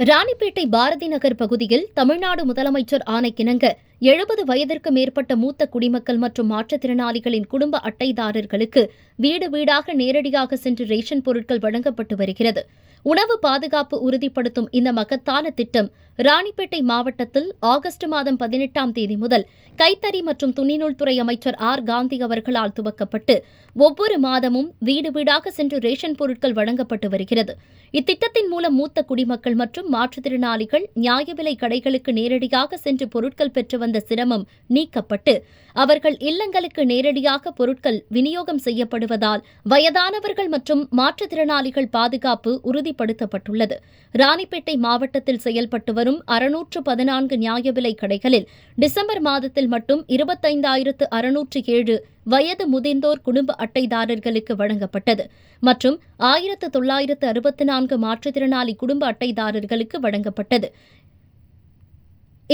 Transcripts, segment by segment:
ராணிப்பேட்டை பாரதி நகர் பகுதியில் தமிழ்நாடு முதலமைச்சர் ஆணைக்கிணங்க எழுபது வயதிற்கு மேற்பட்ட மூத்த குடிமக்கள் மற்றும் மாற்றுத்திறனாளிகளின் குடும்ப அட்டைதாரர்களுக்கு வீடு வீடாக நேரடியாக சென்று ரேஷன் பொருட்கள் வழங்கப்பட்டு வருகிறது. உணவு பாதுகாப்பு உறுதிப்படுத்தும் இந்த மகத்தான திட்டம் ராணிப்பேட்டை மாவட்டத்தில் ஆகஸ்ட் மாதம் பதினெட்டாம் தேதி முதல் கைத்தறி மற்றும் துணிநூல்துறை அமைச்சர் ஆர். காந்தி அவர்களால் துவக்கப்பட்டு ஒவ்வொரு மாதமும் வீடு வீடாக சென்று ரேஷன் பொருட்கள் வழங்கப்பட்டு வருகிறது. இத்திட்டத்தின் மூலம் மூத்த குடிமக்கள் மற்றும் மாற்றுத்திறனாளிகள் நியாய விலை கடைகளுக்கு நேரடியாக சென்று பொருட்கள் பெற்று வந்த சிரமம் நீக்கப்பட்டு அவர்கள் இல்லங்களுக்கு நேரடியாக பொருட்கள் விநியோகம் செய்யப்படுவதால் வயதானவர்கள் மற்றும் மாற்றுத்திறனாளிகள் பாதுகாப்பு உறுதிப்படுத்தப்பட்டுள்ளது. ராணிப்பேட்டை மாவட்டத்தில் செயல்பட்டு வரும் அறுநூற்று பதினான்கு நியாய விலை கடைகளில் டிசம்பர் மாதத்தில் மட்டும் இருபத்தைந்தாயிரத்து அறுநூற்று ஏழு வயது முதிர்ந்தோர் குடும்ப அட்டைதாரர்களுக்கு வழங்கப்பட்டது மற்றும் ஆயிரத்து தொள்ளாயிரத்து அறுபத்தி நான்கு மாற்றுத்திறனாளி குடும்ப அட்டைதாரர்களுக்கு வழங்கப்பட்டது.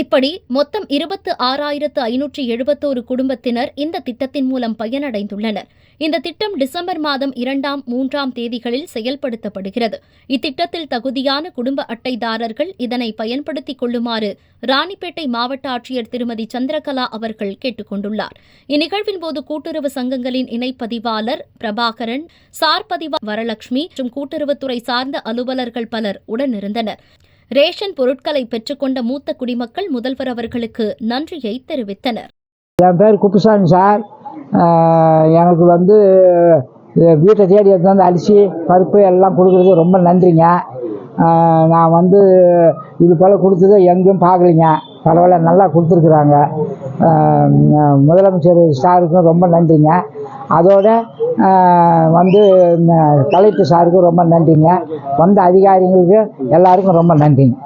இப்படி மொத்தம் இருபத்து ஆறாயிரத்து ஐநூற்றி எழுபத்தோரு குடும்பத்தினர் இந்த திட்டத்தின் மூலம் பயனடைந்துள்ளனர். இந்த திட்டம் டிசம்பர் மாதம் இரண்டாம் மூன்றாம் தேதிகளில் செயல்படுத்தப்படுகிறது. இத்திட்டத்தில் தகுதியான குடும்ப அட்டைதாரர்கள் இதனை பயன்படுத்திக் கொள்ளுமாறு ராணிப்பேட்டை மாவட்ட ஆட்சியர் திருமதி சந்திரகலா அவர்கள் கேட்டுக் கொண்டுள்ளார் இந்நிகழ்வின் போது கூட்டுறவு சங்கங்களின் இணைப்பதிவாளர் பிரபாகரன் சார் பதிவா வரலட்சுமி மற்றும் கூட்டுறவுத்துறை சார்ந்த அலுவலர்கள் பலர் உடனிருந்தனர். ரேஷன் பொருட்களை பெற்றுக்கொண்ட மூத்த குடிமக்கள் முதல்வர் அவர்களுக்கு நன்றியை தெரிவித்தனர். என் பேர் குப்புசாமி சார். எனக்கு வந்து வீட்டை தேடி எடுத்து வந்து அரிசி பருப்பு எல்லாம் கொடுக்குறது ரொம்ப நன்றிங்க. நான் வந்து இது போல் கொடுத்தது எங்கேயும் பார்க்கலிங்க. பரவாயில்ல நல்லா கொடுத்துருக்குறாங்க. முதலமைச்சர் சாருக்கும் ரொம்ப நன்றிங்க. அதோட வந்து கலெக்டர் சாருக்கும் ரொம்ப நன்றிங்க. வந்த அதிகாரிங்களுக்கு எல்லாருக்கும் ரொம்ப நன்றிங்க